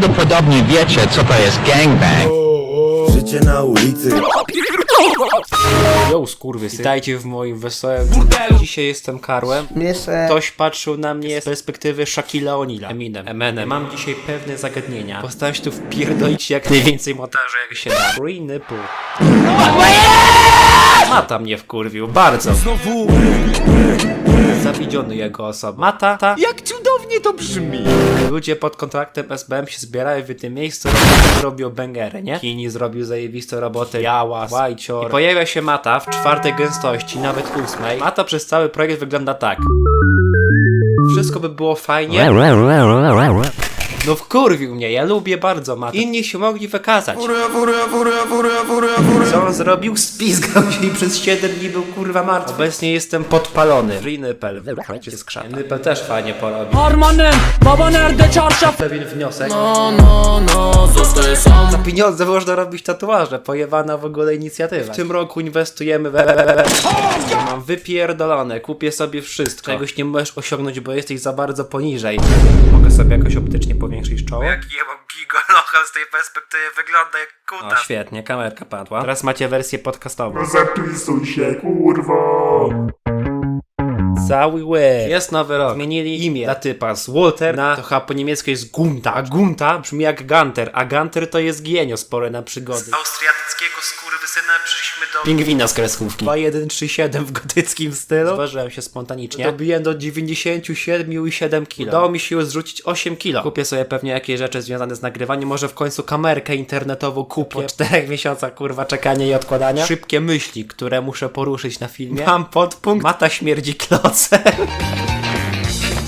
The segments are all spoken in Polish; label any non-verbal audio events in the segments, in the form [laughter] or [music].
Prawdopodobnie wiecie, co to jest gangbang. Życie na ulicy Yo, skurwysy. Witajcie w moim wesołym burdelu. Dzisiaj jestem Karłem. Mieszę. Ktoś patrzył na mnie z perspektywy Shaquilla O'Neala. Eminem. Eminem. Mam dzisiaj pewne zagadnienia. Postaram się tu wpierdolić jak najwięcej montażu jak się da. Free nipple. Mata mnie wkurwił, bardzo. Znowu. Zawiedziony jego osoba. Mata, ta. Jak cudownie to brzmi. Ludzie pod kontraktem SBM się zbierają w jednym miejscu robią bangery, nie? Kini zrobił zajebistą robotę, Jałas, Łajcior. I pojawia się Mata w czwartej gęstości, nawet ósmej. Mata przez cały projekt wygląda tak. Wszystko by było fajnie. No wkurwił mnie, ja lubię bardzo Mata. Inni się mogli wykazać. Co on zrobił? Spizgał się i przez 7 dni był kurwa martwy. Obecnie jestem podpalony. Free Nypel. Wypchajcie z krzaka. Nypel też fajnie porobił. Harmanım baba nerede çarşaf Pewien wniosek. No no no zostaję sam Za pieniądze można robić tatuaże. Pojebana w ogóle inicjatywa. W tym roku inwestujemy we... Ja Mam wypierdolone. Kupię sobie wszystko. Czegoś nie możesz osiągnąć, bo jesteś za bardzo poniżej. Mogę sobie jakoś optycznie powiększyć czoło? Jak jebam gigolocha z tej perspektywy wygląda jak kuta. O, świetnie, kamerka padła. Teraz macie wersję podcastową. Zapisuj się kurwo Cały łeb. Jest nowy rok. Zmienili imię dla typa z Walter na to chyba po niemiecku jest Gunta. A Gunta brzmi jak Gunter, a Gunter to jest gienio spore na przygody. Z austriackiego pingwina z kreskówki. 2137 w gotyckim stylu. Zważyłem się spontanicznie. Dobiłem do 97,7 kg. Udało mi się zrzucić 8 kg. Kupię sobie pewnie jakieś rzeczy związane z nagrywaniem. Może w końcu kamerkę internetową kupię. Po 4 miesiącach kurwa czekania i odkładania. Szybkie myśli, które muszę poruszyć na filmie. Mam podpunkt. Mata śmierdzi klocem. [laughs]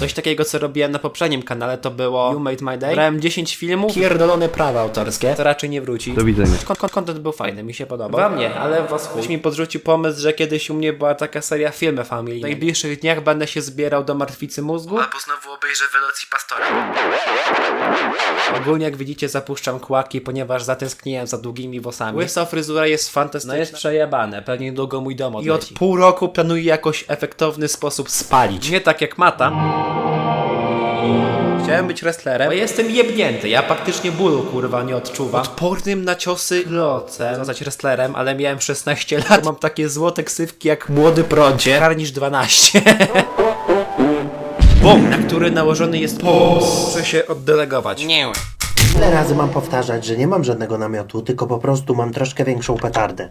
Coś takiego, co robiłem na poprzednim kanale, to było You Made My Day. Brałem 10 filmów, pierdolone prawa autorskie. To raczej nie wróci. Do widzenia. Content był fajny, mi się podobał. Wam nie, ale was chuj. Ktoś mi podrzucił pomysł, że kiedyś u mnie była taka seria filmy familijne. W najbliższych dniach będę się zbierał do martwicy mózgu. Albo znowu obejrzę Welocji Pastora. Ogólnie jak widzicie zapuszczam kłaki, ponieważ zatęskniłem za długimi włosami. Łysa fryzura jest fantastyczna. No jest przejebane, pewnie niedługo mój dom odleci. I od pół roku planuję jakoś efektowny sposób spalić. Nie tak jak Mata. Chciałem być wrestlerem, bo jestem jebnięty, ja praktycznie bólu kurwa nie odczuwam. Odpornym na ciosy locem. Zostać wrestlerem, ale miałem 16 lat. Mam takie złote ksywki jak młody prądzie. Kar niż 12. Bom, na który nałożony jest pos. Muszę się oddelegować. Nie. Ile razy mam powtarzać, że nie mam żadnego namiotu, tylko po prostu mam troszkę większą petardę.